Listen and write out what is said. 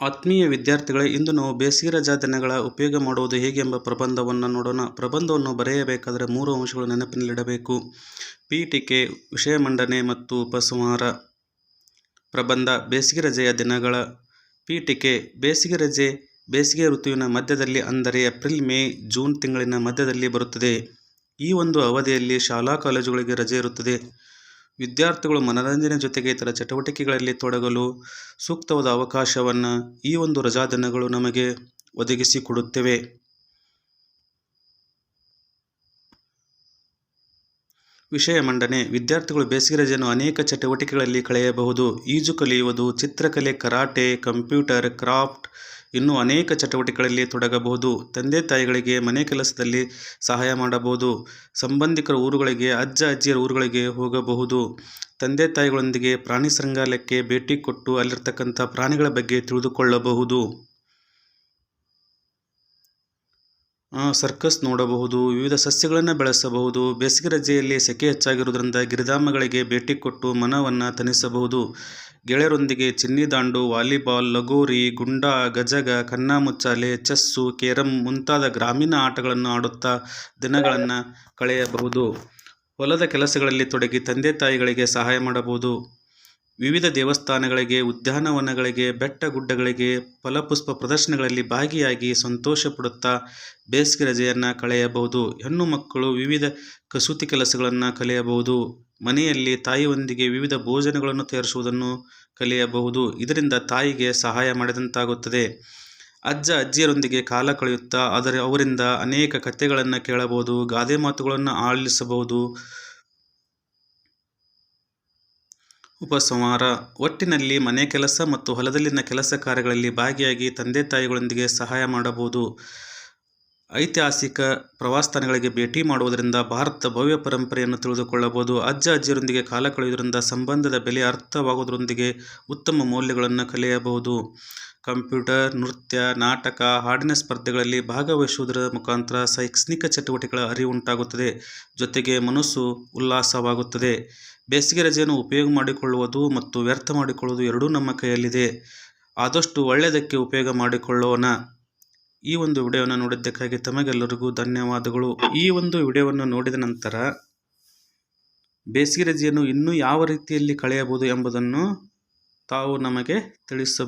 ಆತ್ಮೀಯ ವಿದ್ಯಾರ್ಥಿಗಳೇ, ಇಂದು ನಾವು ಬೇಸಿಗೆ ರಜಾ ದಿನಗಳ ಉಪಯೋಗ ಮಾಡುವುದು ಹೇಗೆ ಎಂಬ ಪ್ರಬಂಧವನ್ನು ನೋಡೋಣ. ಪ್ರಬಂಧವನ್ನು ಬರೆಯಬೇಕಾದರೆ ಮೂರು ಅಂಶಗಳು ನೆನಪಿನಲ್ಲಿಡಬೇಕು. ಪೀಠಿಕೆ ವಿಷಯ ಮಂಡನೆ ಮತ್ತು ಉಪಸಂಹಾರ. ಪ್ರಬಂಧ ಬೇಸಿಗೆ ರಜೆಯ ದಿನಗಳ. ಪೀಠಿಕೆ ಬೇಸಿಗೆ ರಜೆ ಬೇಸಿಗೆ ಋತುವಿನ ಮಧ್ಯದಲ್ಲಿ, ಅಂದರೆ ಏಪ್ರಿಲ್, ಮೇ, ಜೂನ್ ತಿಂಗಳಿನ ಮಧ್ಯದಲ್ಲಿ ಬರುತ್ತದೆ. ಈ ಒಂದು ಅವಧಿಯಲ್ಲಿ ಶಾಲಾ ಕಾಲೇಜುಗಳಿಗೆ ರಜೆ ಇರುತ್ತದೆ. ವಿದ್ಯಾರ್ಥಿಗಳು ಮನರಂಜನೆ ಜೊತೆಗೆ ಇತರ ಚಟುವಟಿಕೆಗಳಲ್ಲಿ ತೊಡಗಲು ಸೂಕ್ತವಾದ ಅವಕಾಶವನ್ನು ಈ ಒಂದು ರಜಾದಿನಗಳು ನಮಗೆ ಒದಗಿಸಿಕೊಡುತ್ತವೆ ವಿಷಯ ಮಂಡನೆ. ವಿದ್ಯಾರ್ಥಿಗಳು ಬೇಸಿಗೆ ರಜೆಯನ್ನು ಅನೇಕ ಚಟುವಟಿಕೆಗಳಲ್ಲಿ ಕಳೆಯಬಹುದು. ಈಜು ಕಲಿಯುವುದು, ಚಿತ್ರಕಲೆ, ಕರಾಟೆ, ಕಂಪ್ಯೂಟರ್, ಕ್ರಾಫ್ಟ್ ಇನ್ನೂ ಅನೇಕ ಚಟುವಟಿಕೆಗಳಲ್ಲಿ ತೊಡಗಬಹುದು. ತಂದೆ ತಾಯಿಗಳಿಗೆ ಮನೆ ಕೆಲಸದಲ್ಲಿ ಸಹಾಯ ಮಾಡಬಹುದು. ಸಂಬಂಧಿಕರ ಊರುಗಳಿಗೆ, ಅಜ್ಜ, ಅಜ್ಜಿಯರ ಊರುಗಳಿಗೆ ಹೋಗಬಹುದು. ತಂದೆ ತಾಯಿಗಳೊಂದಿಗೆ ಪ್ರಾಣಿ ಸಂಗ್ರಹಾಲಯಕ್ಕೆ ಭೇಟಿ ಕೊಟ್ಟು ಅಲ್ಲಿರ್ತಕ್ಕಂಥ ಪ್ರಾಣಿಗಳ ಬಗ್ಗೆ ತಿಳಿದುಕೊಳ್ಳಬಹುದು. ಸರ್ಕಸ್ ನೋಡಬಹುದು, ವಿವಿಧ ಸಸ್ಯಗಳನ್ನು ಬೆಳೆಸಬಹುದು, ಬೇಸಿಗೆ ರಜೆಯಲ್ಲಿ ಸೆಕೆ ಹೆಚ್ಚಾಗಿರುವುದರಿಂದ ಗಿರಿಧಾಮಗಳಿಗೆ ಭೇಟಿ ಕೊಟ್ಟು ಮನವನ್ನು ತನಿಸಬಹುದು ಗೆಳೆಯರೊಂದಿಗೆ ಚಿನ್ನಿದಾಂಡು ವಾಲಿಬಾಲ್, ಲಗೋರಿ, ಗುಂಡ, ಗಜಗ ಕನ್ನಾಮುಚ್ಚಾಲೆ ಚೆಸ್ಸು, ಕೇರಂ ಮುಂತಾದ ಗ್ರಾಮೀಣ ಆಟಗಳನ್ನು ಆಡುತ್ತಾ ದಿನಗಳನ್ನು ಕಳೆಯಬಹುದು. ಹೊಲದ ಕೆಲಸಗಳಲ್ಲಿ ತೊಡಗಿ ತಂದೆ ತಾಯಿಗಳಿಗೆ ಸಹಾಯ ಮಾಡಬಹುದು. ವಿವಿಧ ದೇವಸ್ಥಾನಗಳಿಗೆ, ಉದ್ಯಾನವನಗಳಿಗೆ ಬೆಟ್ಟ ಗುಡ್ಡಗಳಿಗೆ ಫಲಪುಷ್ಪ ಪ್ರದರ್ಶನಗಳಲ್ಲಿ ಭಾಗಿಯಾಗಿ ಸಂತೋಷ ಪಡುತ್ತಾ ಬೇಸಿಗೆ ರಜೆಯನ್ನು ಕಳೆಯಬಹುದು. ಹೆಣ್ಣು ಮಕ್ಕಳು ವಿವಿಧ ಕಸೂತಿ ಕೆಲಸಗಳನ್ನು ಕಲಿಯಬಹುದು. ಮನೆಯಲ್ಲಿ ತಾಯಿಯೊಂದಿಗೆ ವಿವಿಧ ಭೋಜನಗಳನ್ನು ತಯಾರಿಸುವುದನ್ನು ಕಲಿಯಬಹುದು. ಇದರಿಂದ ತಾಯಿಗೆ ಸಹಾಯ ಮಾಡಿದಂತಾಗುತ್ತದೆ. ಅಜ್ಜ ಅಜ್ಜಿಯರೊಂದಿಗೆ ಕಾಲ ಕಳೆಯುತ್ತಾ ಅದರ ಅವರಿಂದ ಅನೇಕ ಕಥೆಗಳನ್ನು ಕೇಳಬಹುದು, ಗಾದೆ ಮಾತುಗಳನ್ನು ಆಲಿಸಬಹುದು. ಉಪಸಂಹಾರ. ಒಟ್ಟಿನಲ್ಲಿ ಮನೆ ಕೆಲಸ ಮತ್ತು ಹೊಲದಲ್ಲಿನ ಕೆಲಸ ಕಾರ್ಯಗಳಲ್ಲಿ ಭಾಗಿಯಾಗಿ ತಂದೆ ತಾಯಿಗಳೊಂದಿಗೆ ಸಹಾಯ ಮಾಡಬಹುದು. ಐತಿಹಾಸಿಕ ಪ್ರವಾಸತಾಣಗಳಿಗೆ ಭೇಟಿ ಮಾಡುವುದರಿಂದ ಭಾರತದ ಭವ್ಯ ಪರಂಪರೆಯನ್ನು ತಿಳಿದುಕೊಳ್ಳಬಹುದು. ಅಜ್ಜ ಅಜ್ಜಿಯರೊಂದಿಗೆ ಕಾಲ ಕಳೆಯುವುದರಿಂದ ಸಂಬಂಧದ ಬೆಲೆ ಅರ್ಥವಾಗುವುದರೊಂದಿಗೆ ಉತ್ತಮ ಮೌಲ್ಯಗಳನ್ನು ಕಲಿಯಬಹುದು. ಕಂಪ್ಯೂಟರ್, ನೃತ್ಯ, ನಾಟಕ, ಹಾಡಿನ ಸ್ಪರ್ಧೆಗಳಲ್ಲಿ ಭಾಗವಹಿಸುವುದರ ಮುಖಾಂತರ ಶೈಕ್ಷಣಿಕ ಚಟುವಟಿಕೆಗಳ ಅರಿವು ಉಂಟಾಗುತ್ತದೆ. ಜೊತೆಗೆ ಮನಸ್ಸು ಉಲ್ಲಾಸವಾಗುತ್ತದೆ. ಬೇಸಿಗೆ ರಜೆಯನ್ನು ಉಪಯೋಗ ಮಾಡಿಕೊಳ್ಳುವುದು ಮತ್ತು ವ್ಯರ್ಥ ಮಾಡಿಕೊಳ್ಳುವುದು ಎರಡೂ ನಮ್ಮ ಕೈಯಲ್ಲಿದೆ. ಆದಷ್ಟು ಒಳ್ಳೆಯದಕ್ಕೆ ಉಪಯೋಗ ಮಾಡಿಕೊಳ್ಳೋಣ. ಈ ಒಂದು ವಿಡಿಯೋವನ್ನು ನೋಡಿದ್ದಕ್ಕಾಗಿ ತಮಗೆಲ್ಲರಿಗೂ ಧನ್ಯವಾದಗಳು. ಈ ಒಂದು ವಿಡಿಯೋವನ್ನು ನೋಡಿದ ನಂತರ ಬೇಸಿಗೆ ರಜೆಯನ್ನು ಇನ್ನೂ ಯಾವ ರೀತಿಯಲ್ಲಿ ಕಳೆಯಬಹುದು ಎಂಬುದನ್ನು ತಾವು ನಮಗೆ ತಿಳಿಸ